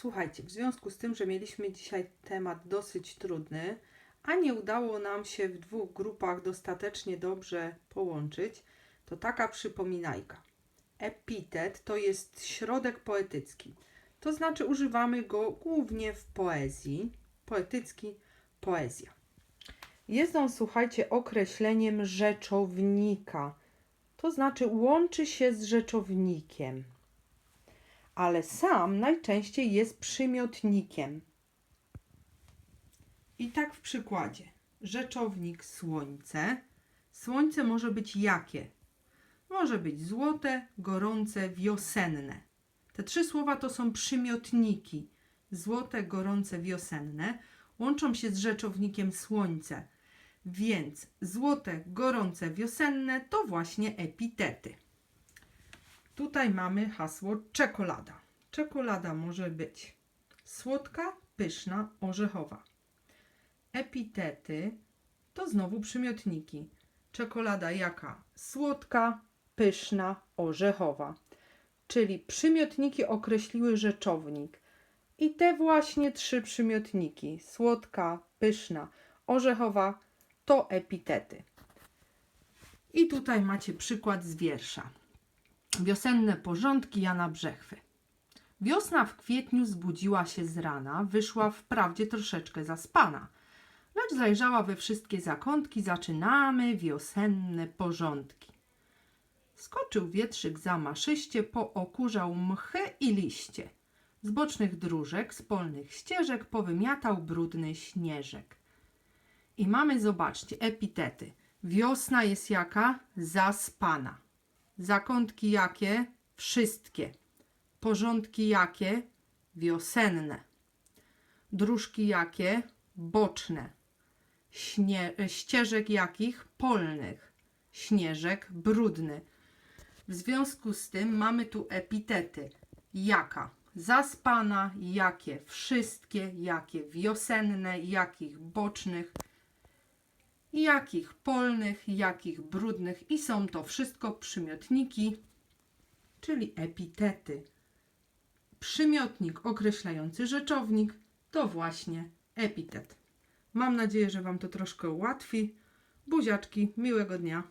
Słuchajcie, w związku z tym, że mieliśmy dzisiaj temat dosyć trudny, a nie udało nam się w dwóch grupach dostatecznie dobrze połączyć, to taka przypominajka. Epitet to jest środek poetycki. To znaczy używamy go głównie w poezji. Poetycki, poezja. Jest on, słuchajcie, określeniem rzeczownika. To znaczy łączy się z rzeczownikiem ale sam najczęściej jest przymiotnikiem. I tak w przykładzie. Rzeczownik słońce. Słońce może być jakie? Może być złote, gorące, wiosenne. Te trzy słowa to są przymiotniki. Złote, gorące, wiosenne łączą się z rzeczownikiem słońce. Więc złote, gorące, wiosenne to właśnie epitety. Tutaj mamy hasło czekolada. Czekolada może być słodka, pyszna, orzechowa. Epitety to znowu przymiotniki. Czekolada jaka? Słodka, pyszna, orzechowa. Czyli przymiotniki określiły rzeczownik. I te właśnie trzy przymiotniki słodka, pyszna, orzechowa to epitety. I tutaj macie przykład z wiersza. Wiosenne porządki Jana Brzechwy. Wiosna w kwietniu zbudziła się z rana, wyszła wprawdzie troszeczkę zaspana, lecz zajrzała we wszystkie zakątki, zaczynamy wiosenne porządki. Skoczył wietrzyk zamaszyście, pookurzał mchy i liście. Z bocznych dróżek, z polnych ścieżek powymiatał brudny śnieżek. I mamy, zobaczcie, epitety. Wiosna jest jaka? Zaspana. Zakątki jakie? Wszystkie. Porządki jakie? Wiosenne. Dróżki jakie? Boczne. Śnie, ścieżek jakich? Polnych. Śnieżek brudny. W związku z tym mamy tu epitety. Jaka? Zaspana, jakie? Wszystkie, jakie? Wiosenne, jakich? Bocznych, jakich polnych, jakich brudnych i są to wszystko przymiotniki, czyli epitety. Przymiotnik określający rzeczownik to właśnie epitet. Mam nadzieję, że Wam to troszkę ułatwi. Buziaczki, miłego dnia.